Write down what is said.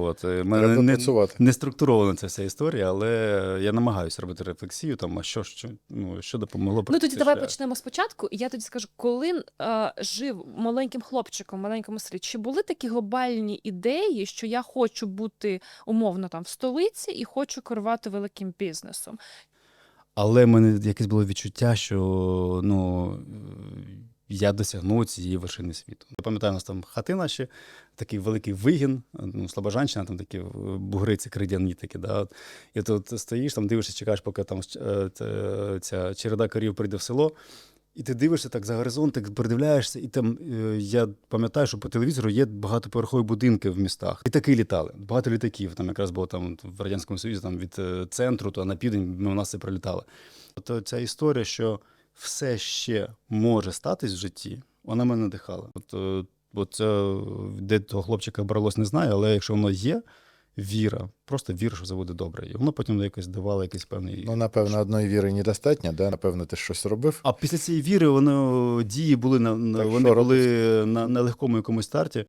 От, мене не, не структурована ця вся історія, але я намагаюся робити рефлексію, там, а що, що, ну, що допомогло Ну тоді давай шлях. почнемо спочатку, і я тоді скажу, коли е, жив маленьким хлопчиком в маленькому селі, чи були такі глобальні ідеї, що я хочу бути умовно там в столиці і хочу керувати великим бізнесом? Але в мене якесь було відчуття, що ну, е, я досягну цієї вершини світу. Я пам'ятаю, у нас там хати наші, такий великий вигін, ну, Слобожанщина, там такі е, бугриці кридяні такі. Да? І тут стоїш, там дивишся, чекаєш, поки там е, ця череда корів прийде в село. І ти дивишся так за горизонт, так придивляєшся, і там е, я пам'ятаю, що по телевізору є багатоповерхові будинки в містах. Літаки літали, багато літаків. Там якраз було там в радянському союзі, там від е, центру то на південь ми у нас це прилітало. Тобто ця історія, що все ще може статись в житті, вона мене надихала. От, е, бо це де того хлопчика бралось, не знаю, але якщо воно є, віра, просто віра, що це буде добре. І воно потім якось давало якийсь певний. Ну, напевно, одної віри недостатньо, да? напевно, ти щось робив. А після цієї віри воно дії були на, Так вони були на, на легкому якомусь старті.